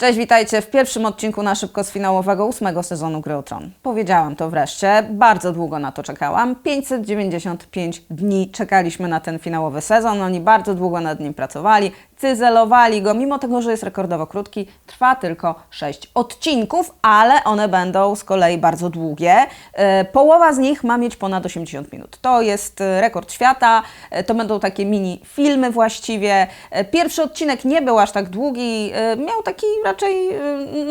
Cześć, witajcie w pierwszym odcinku na szybko z finałowego ósmego sezonu Gry o Tron. Powiedziałam to wreszcie, bardzo długo na to czekałam. 595 dni czekaliśmy na ten finałowy sezon, oni bardzo długo nad nim pracowali, cyzelowali go, mimo tego, że jest rekordowo krótki, trwa tylko 6 odcinków, ale one będą z kolei bardzo długie. E, Połowa z nich ma mieć ponad 80 minut. To jest e, rekord świata, e, to będą takie mini filmy właściwie. Pierwszy odcinek nie był aż tak długi, miał taki raczej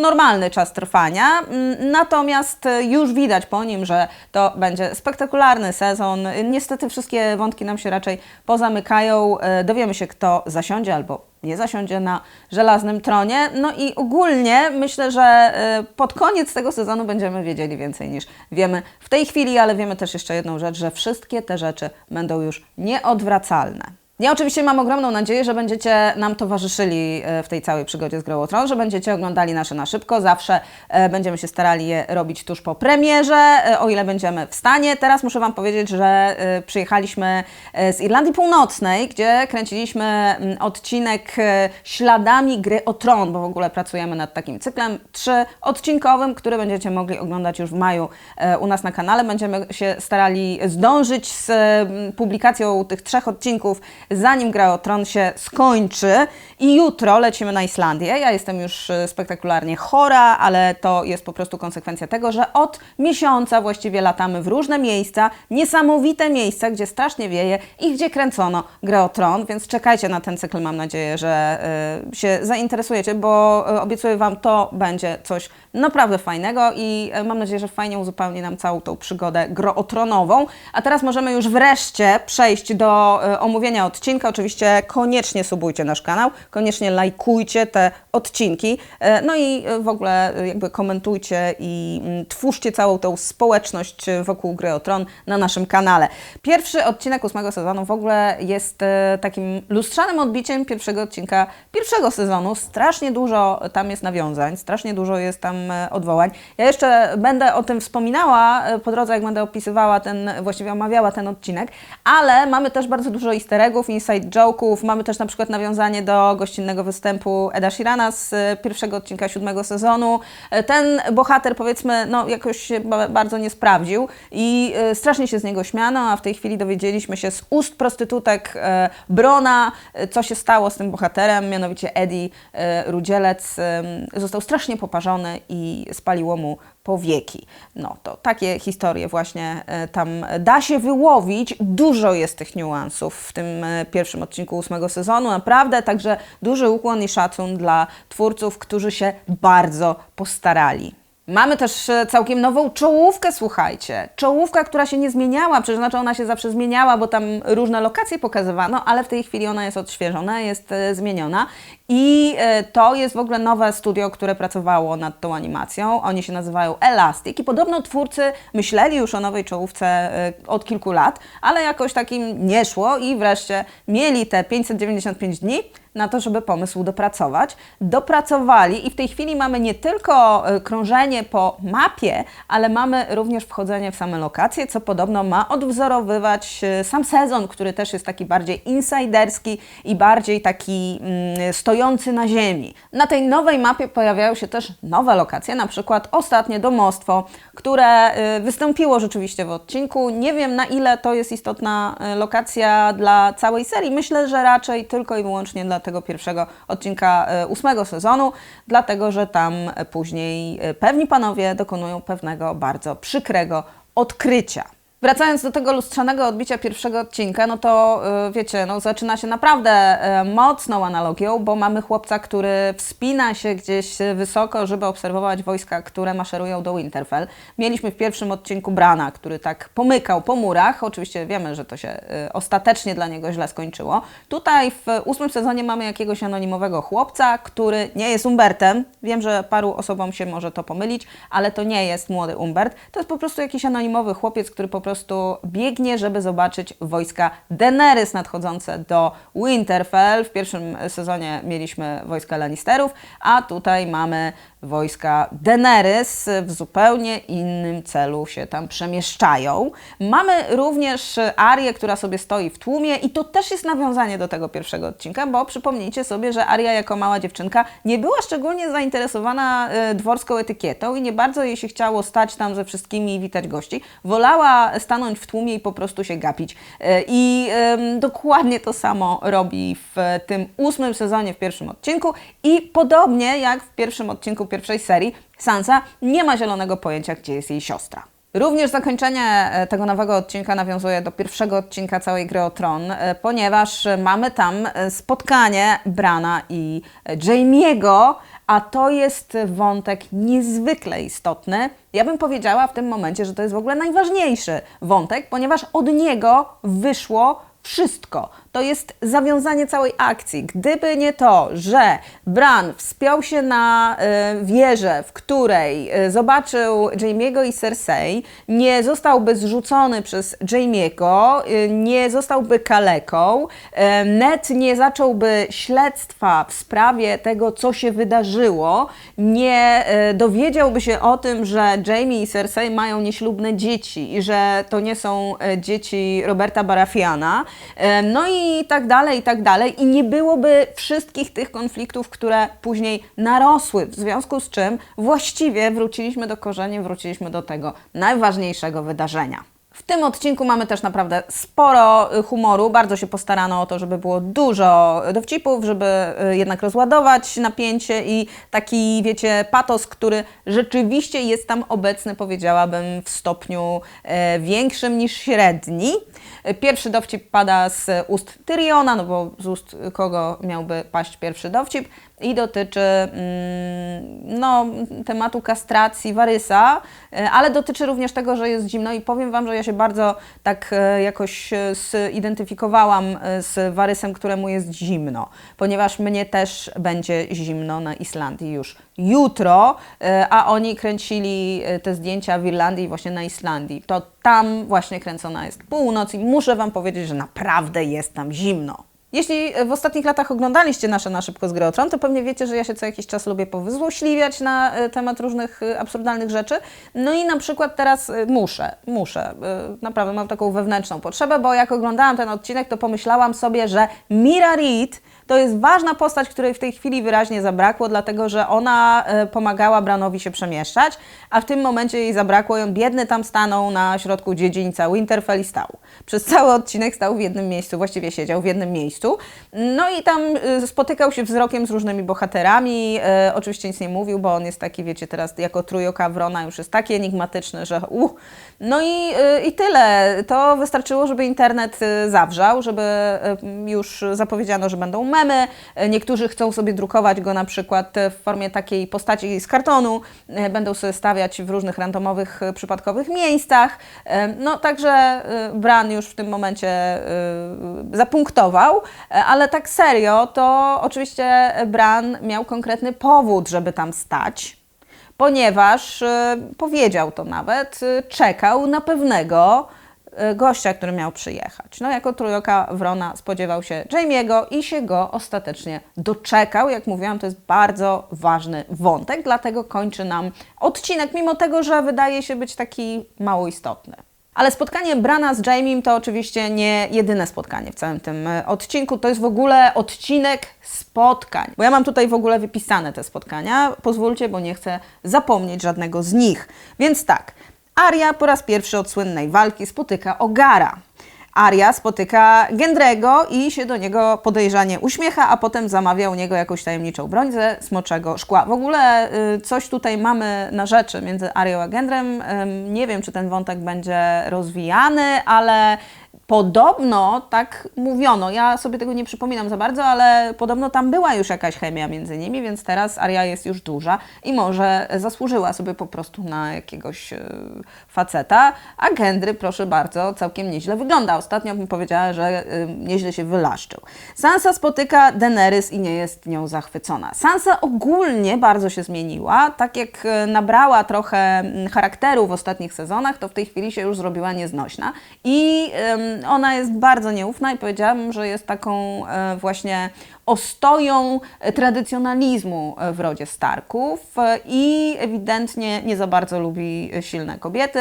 normalny czas trwania, Mm, natomiast już widać po nim, że to będzie spektakularny sezon. Niestety wszystkie wątki nam się raczej pozamykają. Dowiemy się, kto zasiądzie albo nie zasiądzie na żelaznym tronie. No i ogólnie myślę, że y, pod koniec tego sezonu będziemy wiedzieli więcej niż wiemy w tej chwili, ale wiemy też jeszcze jedną rzecz, że wszystkie te rzeczy będą już nieodwracalne. Ja oczywiście mam ogromną nadzieję, że będziecie nam towarzyszyli e, w tej całej przygodzie z Grą o Tron, że będziecie oglądali nasze na szybko. Zawsze e, będziemy się starali je robić tuż po premierze, e, o ile będziemy w stanie. Teraz muszę Wam powiedzieć, że przyjechaliśmy z Irlandii Północnej, gdzie kręciliśmy mm, odcinek śladami Gry o Tron, bo w ogóle pracujemy nad takim cyklem trzyodcinkowym, który będziecie mogli oglądać już w maju u nas na kanale. Będziemy się starali zdążyć z mm, publikacją tych trzech odcinków, zanim Gra o Tron się skończy. I jutro lecimy na Islandię. Ja jestem już e, spektakularnie chora, ale to jest po prostu konsekwencja tego, że od miesiąca właściwie latamy w różne miejsca, niesamowite miejsca, gdzie strasznie wieje i gdzie kręcono Grę o Tron, więc czekajcie na ten cykl. Mam nadzieję, że y, się zainteresujecie, bo y, obiecuję Wam, to będzie coś naprawdę fajnego i y, mam nadzieję, że fajnie uzupełni nam całą tą przygodę grootronową. A teraz możemy już wreszcie przejść do y, omówienia odcinka. Oczywiście koniecznie subujcie nasz kanał, koniecznie lajkujcie te odcinki, y, no i w ogóle jakby komentujcie i mm, twórzcie całą tą społeczność wokół Gry o Tron na naszym kanale. Pierwszy odcinek ósmego sezonu w ogóle jest e, takim lustrzanym odbiciem pierwszego odcinka pierwszego sezonu. Strasznie dużo tam jest nawiązań, strasznie dużo jest tam e, odwołań. Ja jeszcze będę o tym wspominała e, po drodze, jak będę opisywała ten, właściwie omawiała ten odcinek, ale mamy też bardzo dużo easter eggów, inside joke'ów, mamy też na przykład nawiązanie do gościnnego występu Eda Sheerana z e, pierwszego odcinka siódmego sezonu. E, Ten bohater powiedzmy, no jakoś się ba- bardzo nie sprawdził i e, strasznie się z niego śmiano, a w tej chwili dowiedzieliśmy się z ust prostytutek e, Brona, e, co się stało z tym bohaterem, mianowicie Eddie e, Rudzielec został strasznie poparzony i spaliło mu powieki. No to takie historie właśnie e, tam da się wyłowić. Dużo jest tych niuansów w tym e, pierwszym odcinku ósmego sezonu, naprawdę, także duży ukłon i szacun dla twórców, którzy się bardzo postarali. Mamy też e, całkiem nową czołówkę, słuchajcie. Czołówka, która się nie zmieniała, przecież znaczy ona się zawsze zmieniała, bo tam różne lokacje pokazywano, ale w tej chwili ona jest odświeżona, jest zmieniona. I e, to jest w ogóle nowe studio, które pracowało nad tą animacją. Oni się nazywają Elastic i podobno twórcy myśleli już o nowej czołówce e, od kilku lat, ale jakoś takim nie szło i wreszcie mieli te 595 dni na to, żeby pomysł dopracować. Dopracowali i w tej chwili mamy nie tylko e, krążenie po mapie, ale mamy również wchodzenie w same lokacje, co podobno ma odwzorowywać sam sezon, który też jest taki bardziej insiderski i bardziej taki mm, stojący na ziemi. Na tej nowej mapie pojawiają się też nowe lokacje, na przykład ostatnie domostwo, które y, wystąpiło rzeczywiście w odcinku. Nie wiem na ile to jest istotna y, lokacja dla całej serii. Myślę, że raczej tylko i wyłącznie dla tego pierwszego odcinka y, ósmego sezonu, dlatego że tam później pewni panowie dokonują pewnego bardzo przykrego odkrycia. Wracając do tego lustrzanego odbicia pierwszego odcinka, no to y, wiecie, no zaczyna się naprawdę y, mocną analogią, bo mamy chłopca, który wspina się gdzieś wysoko, żeby obserwować wojska, które maszerują do Winterfell. Mieliśmy w pierwszym odcinku Brana, który tak pomykał po murach. Oczywiście wiemy, że to się y, ostatecznie dla niego źle skończyło. Tutaj w ósmym sezonie mamy jakiegoś anonimowego chłopca, który nie jest Umbertem. Wiem, że paru osobom się może to pomylić, ale to nie jest młody Umbert. To jest po prostu jakiś anonimowy chłopiec, który po prostu biegnie, żeby zobaczyć wojska Daenerys nadchodzące do Winterfell. W pierwszym sezonie mieliśmy wojska Lannisterów, a tutaj mamy wojska Daenerys w zupełnie innym celu się tam przemieszczają. Mamy również Arię, która sobie stoi w tłumie i to też jest nawiązanie do tego pierwszego odcinka, bo przypomnijcie sobie, że Aria jako mała dziewczynka nie była szczególnie zainteresowana e, dworską etykietą i nie bardzo jej się chciało stać tam ze wszystkimi i witać gości. Wolała stanąć w tłumie i po prostu się gapić. E, I dokładnie to samo robi w tym ósmym sezonie, w pierwszym odcinku i podobnie jak w pierwszym odcinku pierwszej serii, Sansa nie ma zielonego pojęcia, gdzie jest jej siostra. Również zakończenie e, tego nowego odcinka nawiązuje do pierwszego odcinka całej gry o Tron, e, ponieważ mamy tam e, spotkanie Brana i Jamie'ego, a to jest wątek niezwykle istotny. Ja bym powiedziała w tym momencie, że to jest w ogóle najważniejszy wątek, ponieważ od niego wyszło wszystko. To jest zawiązanie całej akcji. Gdyby nie to, że Bran wspiął się na y, wieżę, w której y, zobaczył Jamie'ego i Cersei, nie zostałby zrzucony przez Jamie'ego, y, nie zostałby kaleką, Ned nie zacząłby śledztwa w sprawie tego, co się wydarzyło, nie dowiedziałby się o tym, że Jamie i Cersei mają nieślubne dzieci i że to nie są dzieci Roberta Barafiana, no i tak dalej, i tak dalej. I nie byłoby wszystkich tych konfliktów, które później narosły, w związku z czym właściwie wróciliśmy do korzeni, wróciliśmy do tego najważniejszego wydarzenia. Tym odcinku mamy też naprawdę sporo y, humoru. Bardzo się postarano o to, żeby było dużo dowcipów, żeby y, jednak rozładować napięcie i taki, wiecie, patos, który rzeczywiście jest tam obecny, powiedziałabym, w stopniu e, większym niż średni. Pierwszy dowcip pada z ust Tyriona, no bo z ust kogo miałby paść pierwszy dowcip i dotyczy mm, no, tematu kastracji Warysa, e, ale dotyczy również tego, że jest zimno i powiem Wam, że ja się bardzo tak e, jakoś e, zidentyfikowałam z Warysem, któremu jest zimno, ponieważ mnie też będzie zimno na Islandii już jutro, a oni kręcili te zdjęcia w Irlandii właśnie na Islandii. To tam właśnie kręcona jest północ i muszę Wam powiedzieć, że naprawdę jest tam zimno. Jeśli w ostatnich latach oglądaliście nasze na szybko z gry Tron, to pewnie wiecie, że ja się co jakiś czas lubię powyzłośliwiać na e, temat różnych e, absurdalnych rzeczy. No i na przykład teraz e, muszę, muszę, naprawdę mam taką wewnętrzną potrzebę, bo jak oglądałam ten odcinek, to pomyślałam sobie, że Mira Reed to jest ważna postać, której w tej chwili wyraźnie zabrakło, dlatego że ona pomagała Branowi się przemieszczać, a w tym momencie jej zabrakło on biedny tam stanął na środku dziedzińca Winterfell i stał. Przez cały odcinek stał w jednym miejscu, właściwie siedział w jednym miejscu. No i tam spotykał się wzrokiem z różnymi bohaterami. E, oczywiście nic nie mówił, bo on jest taki, wiecie, teraz jako trójka Wrona już jest taki enigmatyczny, że uh. No i, e, i tyle. To wystarczyło, żeby internet zawrzał, żeby już zapowiedziano, że będą memy. Niektórzy chcą sobie drukować go na przykład w formie takiej postaci z kartonu. Będą sobie stawiać w różnych randomowych, przypadkowych miejscach. No także Bran już w tym momencie zapunktował, ale tak serio, to oczywiście Bran miał konkretny powód, żeby tam stać, ponieważ powiedział to nawet, czekał na pewnego gościa, który miał przyjechać. No, jako trójka Wrona spodziewał się Jamie'ego i się go ostatecznie doczekał. Jak mówiłam, to jest bardzo ważny wątek, dlatego kończy nam odcinek, mimo tego, że wydaje się być taki mało istotny. Ale spotkanie Brana z Jamiem to oczywiście nie jedyne spotkanie w całym tym odcinku. To jest w ogóle odcinek spotkań. Bo ja mam tutaj w ogóle wypisane te spotkania. Pozwólcie, bo nie chcę zapomnieć żadnego z nich. Więc tak, Aria po raz pierwszy od słynnej walki spotyka Ogara. Aria spotyka Gendrego i się do niego podejrzanie uśmiecha, a potem zamawia u niego jakąś tajemniczą broń ze smoczego szkła. W ogóle y, coś tutaj mamy na rzeczy między Arią a Gendrem. Nie wiem, czy ten wątek będzie rozwijany, ale Podobno tak mówiono, ja sobie tego nie przypominam za bardzo, ale podobno tam była już jakaś chemia między nimi, więc teraz Aria jest już duża i może zasłużyła sobie po prostu na jakiegoś e, faceta, a Gendry, proszę bardzo, całkiem nieźle wygląda. Ostatnio bym powiedziała, że e, nieźle się wylaszczył. Sansa spotyka Daenerys i nie jest nią zachwycona. Sansa ogólnie bardzo się zmieniła, tak jak e, nabrała trochę charakteru w ostatnich sezonach, to w tej chwili się już zrobiła nieznośna i ona jest bardzo nieufna i powiedziałabym, że jest taką e, właśnie ostoją tradycjonalizmu w rodzie Starków e, i ewidentnie nie za bardzo lubi silne kobiety.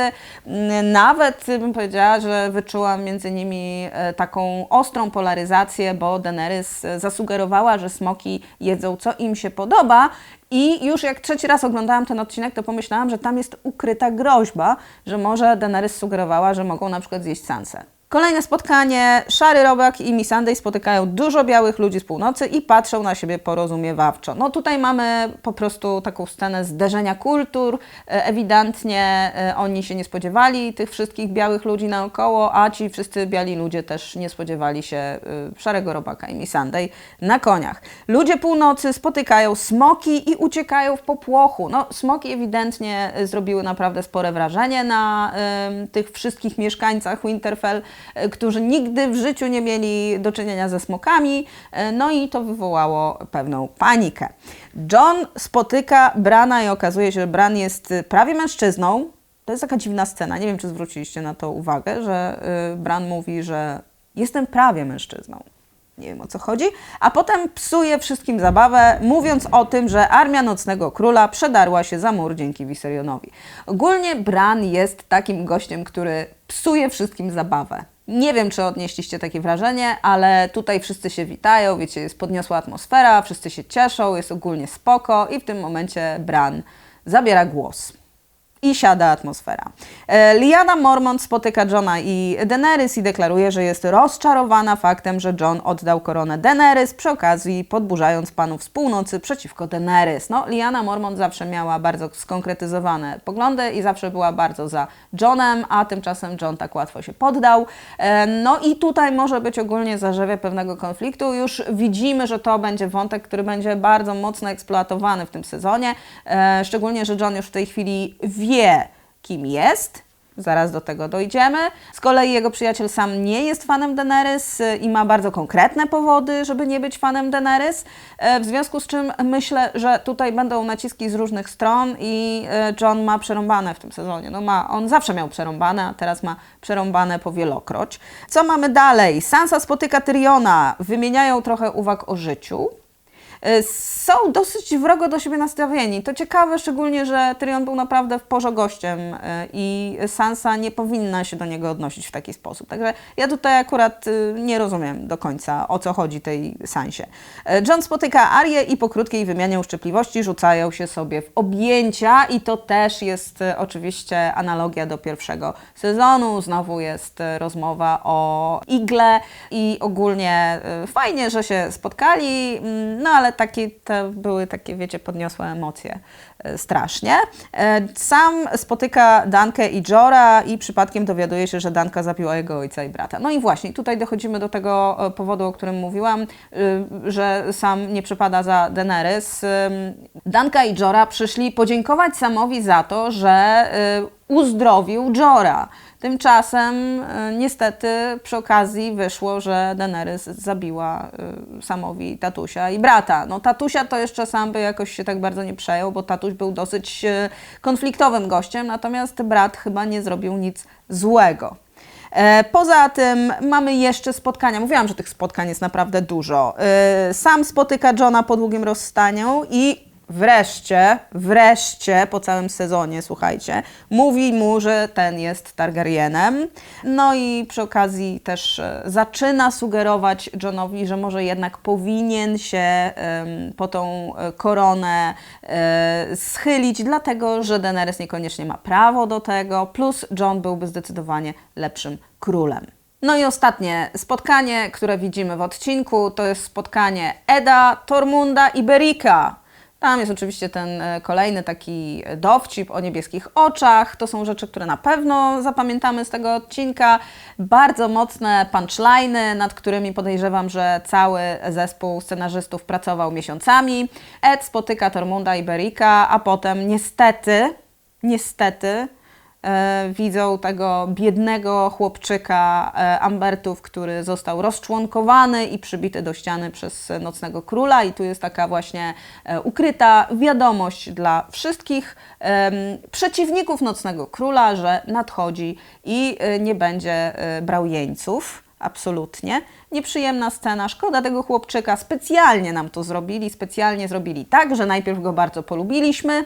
Nawet bym powiedziała, że wyczułam między nimi e, taką ostrą polaryzację, bo Daenerys e, zasugerowała, że smoki jedzą co im się podoba i już jak trzeci raz oglądałam ten odcinek, to pomyślałam, że tam jest ukryta groźba, że może Daenerys sugerowała, że mogą na przykład zjeść Sansę. Kolejne spotkanie. Szary Robak i Missandei spotykają dużo białych ludzi z północy i patrzą na siebie porozumiewawczo. No tutaj mamy po prostu taką scenę zderzenia kultur. E, Ewidentnie e, oni się nie spodziewali tych wszystkich białych ludzi naokoło, a ci wszyscy biali ludzie też nie spodziewali się e, Szarego Robaka i Missandei na koniach. Ludzie północy spotykają smoki i uciekają w popłochu. No smoki ewidentnie zrobiły naprawdę spore wrażenie na em, tych wszystkich mieszkańcach Winterfell, którzy nigdy w życiu nie mieli do czynienia ze smokami, e, no i to wywołało pewną panikę. John spotyka Brana i okazuje się, że Bran jest e, prawie mężczyzną. To jest taka dziwna scena, nie wiem czy zwróciliście na to uwagę, że e, Bran mówi, że jestem prawie mężczyzną. Nie wiem o co chodzi, a potem psuje wszystkim zabawę, mówiąc o tym, że armia Nocnego Króla przedarła się za mur dzięki Viserionowi. Ogólnie Bran jest takim gościem, który psuje wszystkim zabawę. Nie wiem, czy odnieśliście takie wrażenie, ale tutaj wszyscy się witają, wiecie, jest podniosła atmosfera, wszyscy się cieszą, jest ogólnie spoko i w tym momencie Bran zabiera głos i siada atmosfera. E, Liana Mormont spotyka Johna i Daenerys i deklaruje, że jest rozczarowana faktem, że John oddał koronę Daenerys, przy okazji podburzając panów z północy przeciwko Daenerys. No, Liana Mormont zawsze miała bardzo skonkretyzowane poglądy i zawsze była bardzo za Johnem, a tymczasem John tak łatwo się poddał. E, No i tutaj może być ogólnie zarzewie pewnego konfliktu. Już widzimy, że to będzie wątek, który będzie bardzo mocno eksploatowany w tym sezonie, e, szczególnie, że John już w tej chwili wie, kim jest. Zaraz do tego dojdziemy. Z kolei jego przyjaciel sam nie jest fanem Daenerys y, i ma bardzo konkretne powody, żeby nie być fanem Daenerys. E, W związku z czym myślę, że tutaj będą naciski z różnych stron i e, John ma przerąbane w tym sezonie. No ma, on zawsze miał przerąbane, a teraz ma przerąbane powielokroć. Co mamy dalej? Sansa spotyka Tyriona. Wymieniają trochę uwag o życiu. E, Są dosyć wrogo do siebie nastawieni. To ciekawe, szczególnie, że Tyrion był naprawdę w porze gościem e, i Sansa nie powinna się do niego odnosić w taki sposób. Także ja tutaj akurat e, nie rozumiem do końca, o co chodzi tej Sansie. John spotyka Arię i po krótkiej wymianie uszczypliwości rzucają się sobie w objęcia i to też jest oczywiście analogia do pierwszego sezonu. Znowu jest rozmowa o igle i ogólnie fajnie, że się spotkali, mm, no ale takie to były takie, wiecie, podniosłe emocje strasznie. E, Sam spotyka Dankę i Jora i przypadkiem dowiaduje się, że Danka zabiła jego ojca i brata. No i właśnie, tutaj dochodzimy do tego e, powodu, o którym mówiłam, że sam nie przypada za Daenerys. Danka i Jora przyszli podziękować Samowi za to, że uzdrowił Jora. Tymczasem e, niestety przy okazji wyszło, że Daenerys zabiła e, Samowi tatusia i brata. No tatusia to jeszcze sam by jakoś się tak bardzo nie przejął, bo tatuś był dosyć e, konfliktowym gościem, natomiast brat chyba nie zrobił nic złego. E, Poza tym mamy jeszcze spotkania. Mówiłam, że tych spotkań jest naprawdę dużo. E, Sam spotyka Johna po długim rozstaniu i wreszcie, wreszcie po całym sezonie, słuchajcie, mówi mu, że ten jest Targaryenem. No i przy okazji też e, zaczyna sugerować Johnowi, że może jednak powinien się em, po tą e, koronę e, schylić, dlatego że Daenerys niekoniecznie ma prawo do tego, plus John byłby zdecydowanie lepszym królem. No i ostatnie spotkanie, które widzimy w odcinku, to jest spotkanie Eda, Tormunda i Berika. Tam jest oczywiście ten e, kolejny taki dowcip o niebieskich oczach. To są rzeczy, które na pewno zapamiętamy z tego odcinka. Bardzo mocne punchliny, nad którymi podejrzewam, że cały zespół scenarzystów pracował miesiącami. Ed spotyka Tormunda i Berika, a potem niestety, niestety widzą tego biednego chłopczyka e, Ambertów, który został rozczłonkowany i przybity do ściany przez Nocnego Króla i tu jest taka właśnie e, ukryta wiadomość dla wszystkich przeciwników Nocnego Króla, że nadchodzi i e, nie będzie e, brał jeńców. Absolutnie. Nieprzyjemna scena, szkoda tego chłopczyka. Specjalnie nam to zrobili, specjalnie zrobili tak, że najpierw go bardzo polubiliśmy,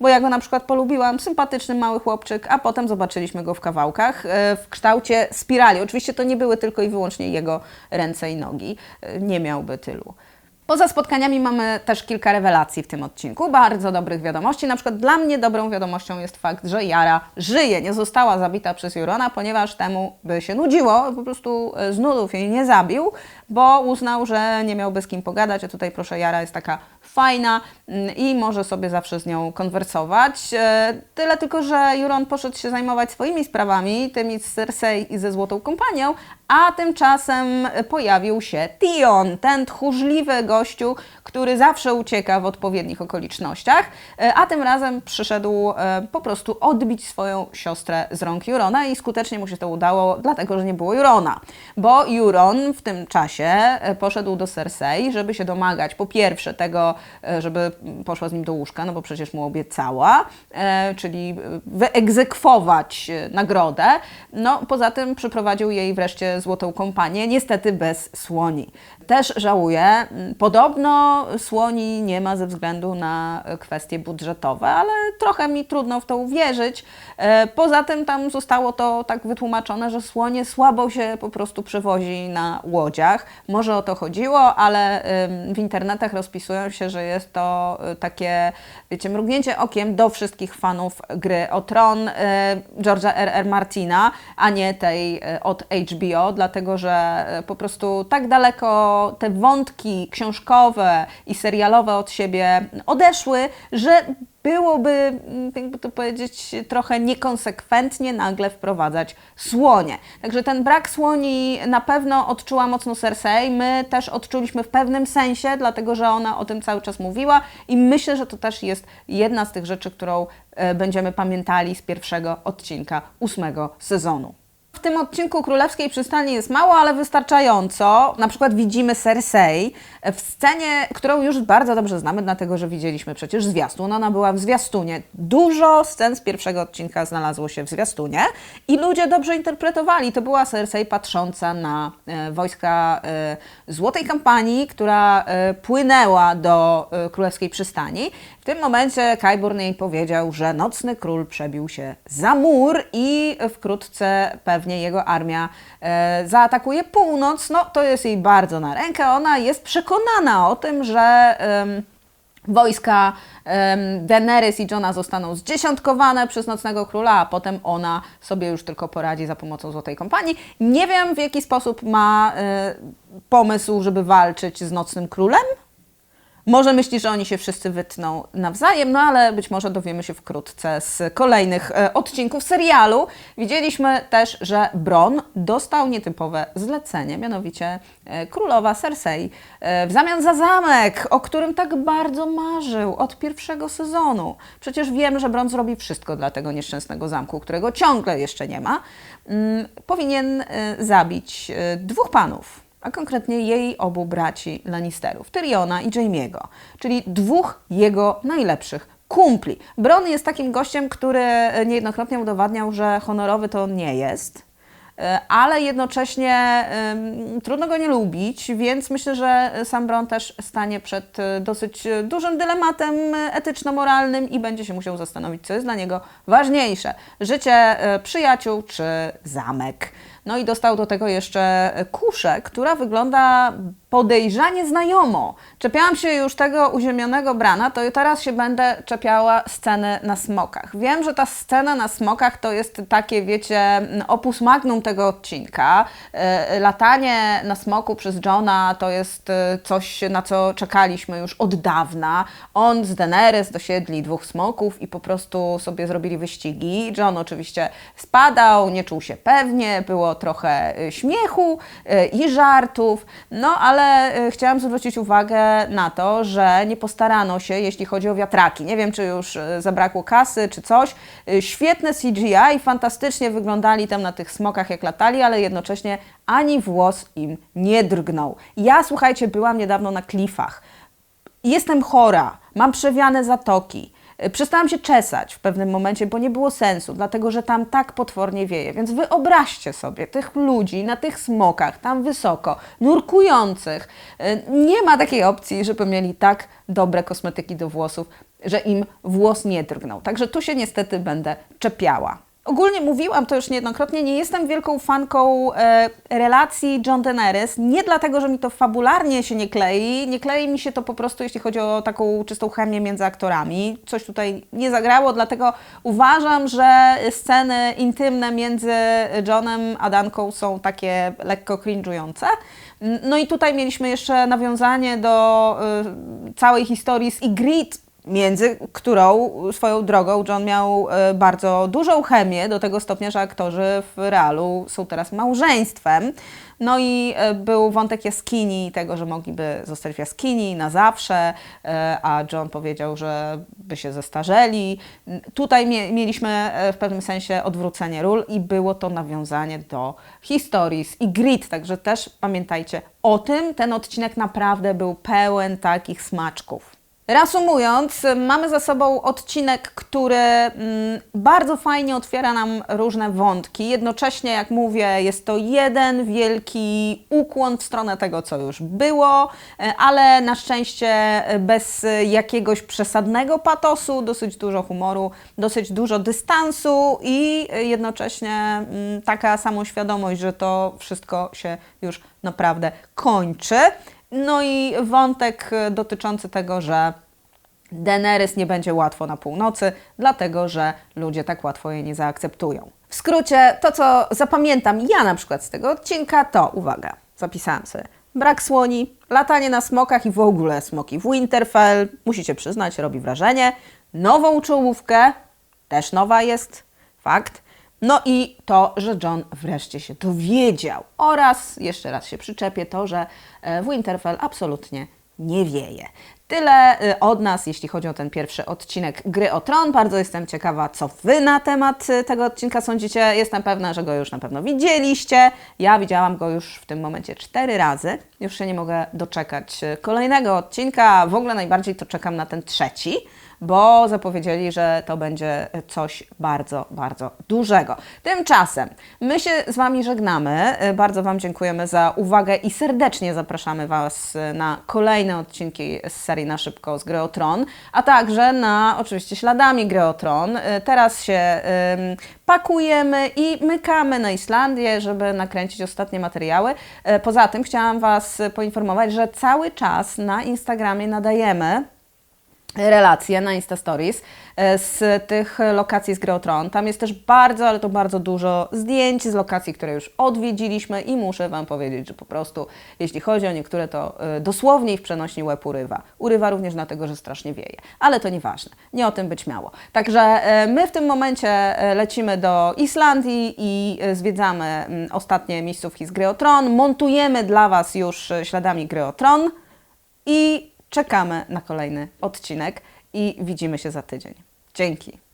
bo ja go na przykład polubiłam, sympatyczny mały chłopczyk, a potem zobaczyliśmy go w kawałkach e, w kształcie spirali. Oczywiście to nie były tylko i wyłącznie jego ręce i nogi, E, nie miałby tylu. Poza spotkaniami mamy też kilka rewelacji w tym odcinku, bardzo dobrych wiadomości. Na przykład dla mnie dobrą wiadomością jest fakt, że Jara żyje, nie została zabita przez Jurona, ponieważ temu by się nudziło, po prostu e, z nudów jej nie zabił, bo uznał, że nie miałby z kim pogadać, a tutaj proszę, Jara jest taka fajna mm, i może sobie zawsze z nią konwersować. E, Tyle tylko, że Juron poszedł się zajmować swoimi sprawami, tymi z Cersei i ze Złotą Kompanią, a tymczasem pojawił się Tion, ten tchórzliwy gościu, który zawsze ucieka w odpowiednich okolicznościach, e, a tym razem przyszedł e, po prostu odbić swoją siostrę z rąk Jurona i skutecznie mu się to udało, dlatego że nie było Jurona. Bo Juron w tym czasie poszedł do Cersei, żeby się domagać po pierwsze tego, żeby poszła z nim do łóżka, no bo przecież mu obiecała, e, czyli wyegzekwować e, nagrodę. No poza tym przyprowadził jej wreszcie złotą kompanię, niestety bez słoni. Też żałuję, podobno słoni nie ma ze względu na e, kwestie budżetowe, ale trochę mi trudno w to uwierzyć. E, Poza tym tam zostało to tak wytłumaczone, że słonie słabo się po prostu przewozi na łodziach. Może o to chodziło, ale w internetach rozpisują się, że jest to y, takie, wiecie, mrugnięcie okiem do wszystkich fanów gry o Tron y, George'a R.R. Martina, a nie tej od HBO, dlatego że po prostu tak daleko te wątki książkowe i serialowe od siebie odeszły, że byłoby, mm, jakby to powiedzieć, trochę niekonsekwentnie nagle wprowadzać słonie. Także ten brak słoni na pewno odczuła mocno Cersei. My też odczuliśmy w pewnym sensie, dlatego że ona o tym cały czas mówiła i myślę, że to też jest jedna z tych rzeczy, którą e, będziemy pamiętali z pierwszego odcinka ósmego sezonu. Tym odcinku Królewskiej Przystani jest mało, ale wystarczająco. Na przykład widzimy Cersei w scenie, którą już bardzo dobrze znamy, dlatego że widzieliśmy przecież zwiastun. Ona była w zwiastunie. Dużo scen z pierwszego odcinka znalazło się w zwiastunie i ludzie dobrze interpretowali. To była Cersei patrząca na e, wojska e, Złotej Kampanii, która e, płynęła do Królewskiej Przystani. Tym momencie Qyburn jej powiedział, że Nocny Król przebił się za mur i wkrótce pewnie jego armia e, zaatakuje północ. No to jest jej bardzo na rękę. Ona jest przekonana o tym, że... em, Wojska em, Daenerys i Johna zostaną zdziesiątkowane przez Nocnego Króla, a potem ona sobie już tylko poradzi za pomocą Złotej Kompanii. Nie wiem, w jaki sposób ma e, pomysł, żeby walczyć z Nocnym Królem. Może myśli, że oni się wszyscy wytną nawzajem, no ale być może dowiemy się wkrótce z kolejnych e, odcinków serialu. Widzieliśmy też, że Bron dostał nietypowe zlecenie, mianowicie e, królowa Cersei e, w zamian za zamek, o którym tak bardzo marzył od pierwszego sezonu. Przecież wiem, że Bron zrobi wszystko dla tego nieszczęsnego zamku, którego ciągle jeszcze nie ma. Mm, Powinien zabić dwóch panów a konkretnie jej obu braci Lannisterów, Tyriona i Jaimiego, czyli dwóch jego najlepszych kumpli. Bron jest takim gościem, który niejednokrotnie udowadniał, że honorowy to on nie jest. E, Ale jednocześnie em, trudno go nie lubić, więc myślę, że sam Bron też stanie przed e, dosyć e, dużym dylematem etyczno-moralnym i będzie się musiał zastanowić, co jest dla niego ważniejsze: życie przyjaciół czy zamek. No i dostał do tego jeszcze kuszę, która wygląda podejrzanie znajomo. Czepiałam się już tego uziemionego brana, to teraz się będę czepiała sceny na smokach. Wiem, że ta scena na smokach to jest takie, wiecie, opus magnum tego odcinka. E, Latanie na smoku przez Johna to jest e, coś, na co czekaliśmy już od dawna. On z Daenerys dosiedli dwóch smoków i po prostu sobie zrobili wyścigi. John oczywiście spadał, nie czuł się pewnie, było trochę y, śmiechu i żartów, no ale y, chciałam zwrócić uwagę na to, że nie postarano się, jeśli chodzi o wiatraki. Nie wiem, czy już y, zabrakło kasy, czy coś. Y, Świetne CGI, fantastycznie wyglądali tam na tych smokach, jak latali, ale jednocześnie ani włos im nie drgnął. Ja, słuchajcie, byłam niedawno na klifach. Jestem chora, mam przewiane zatoki. Y, Przestałam się czesać w pewnym momencie, bo nie było sensu, dlatego że tam tak potwornie wieje. Więc wyobraźcie sobie tych ludzi na tych smokach, tam wysoko, nurkujących. Y, Nie ma takiej opcji, żeby mieli tak dobre kosmetyki do włosów, że im włos nie drgnął. Także tu się niestety będę czepiała. Ogólnie mówiłam to już niejednokrotnie, nie jestem wielką fanką e, relacji John Daenerys, nie dlatego, że mi to fabularnie się nie klei, nie klei mi się to po prostu, jeśli chodzi o taką czystą chemię między aktorami. Coś tutaj nie zagrało, dlatego uważam, że sceny intymne między Johnem a Danką są takie lekko cringe'ujące. No i tutaj mieliśmy jeszcze nawiązanie do y, całej historii z Ygritte, między którą swoją drogą John miał e, bardzo dużą chemię, do tego stopnia, że aktorzy w realu są teraz małżeństwem. No i e, był wątek jaskini, tego, że mogliby zostać w jaskini na zawsze, e, a John powiedział, że by się zestarzeli. Tutaj mie- mieliśmy w pewnym sensie odwrócenie ról i było to nawiązanie do historii z Ygritte, także też pamiętajcie o tym. Ten odcinek naprawdę był pełen takich smaczków. Reasumując, mamy za sobą odcinek, który mm, bardzo fajnie otwiera nam różne wątki. Jednocześnie, jak mówię, jest to jeden wielki ukłon w stronę tego, co już było, e, ale na szczęście e, bez jakiegoś przesadnego patosu, dosyć dużo humoru, dosyć dużo dystansu i e, jednocześnie mm, taka samoświadomość, że to wszystko się już naprawdę kończy. No i wątek e, dotyczący tego, że Daenerys nie będzie łatwo na północy, dlatego że ludzie tak łatwo jej nie zaakceptują. W skrócie, to co zapamiętam ja na przykład z tego odcinka, to uwaga, zapisałam sobie. Brak słoni, latanie na smokach i w ogóle smoki w Winterfell, musicie przyznać, robi wrażenie. Nową czołówkę, też nowa jest, fakt. No i to, że John wreszcie się dowiedział. Oraz, jeszcze raz się przyczepię, to, że e, w Winterfell absolutnie nie wieje. Tyle y, od nas, jeśli chodzi o ten pierwszy odcinek Gry o Tron. Bardzo jestem ciekawa, co Wy na temat y, tego odcinka sądzicie. Jestem pewna, że go już na pewno widzieliście. Ja widziałam go już w tym momencie cztery razy. Już się nie mogę doczekać kolejnego odcinka. W ogóle najbardziej to czekam na ten trzeci bo zapowiedzieli, że to będzie coś bardzo, bardzo dużego. Tymczasem my się z Wami żegnamy. Bardzo Wam dziękujemy za uwagę i serdecznie zapraszamy Was na kolejne odcinki z serii Na Szybko z Gry o Tron, a także na oczywiście śladami Gry o Tron. Teraz się ym, pakujemy i mykamy na Islandię, żeby nakręcić ostatnie materiały. E, Poza tym chciałam Was poinformować, że cały czas na Instagramie nadajemy relacje na Insta Stories e, z tych lokacji z Gry Tron. Tam jest też bardzo, ale to bardzo dużo zdjęć z lokacji, które już odwiedziliśmy i muszę Wam powiedzieć, że po prostu jeśli chodzi o niektóre, to e, dosłownie ich przenośni łeb urywa. Urywa również dlatego, że strasznie wieje. Ale to nieważne. Nie o tym być miało. Także e, my w tym momencie lecimy do Islandii i zwiedzamy mm, ostatnie miejscówki z Gry Tron. Montujemy dla Was już śladami Gry Tron i czekamy na kolejny odcinek i widzimy się za tydzień. Dzięki.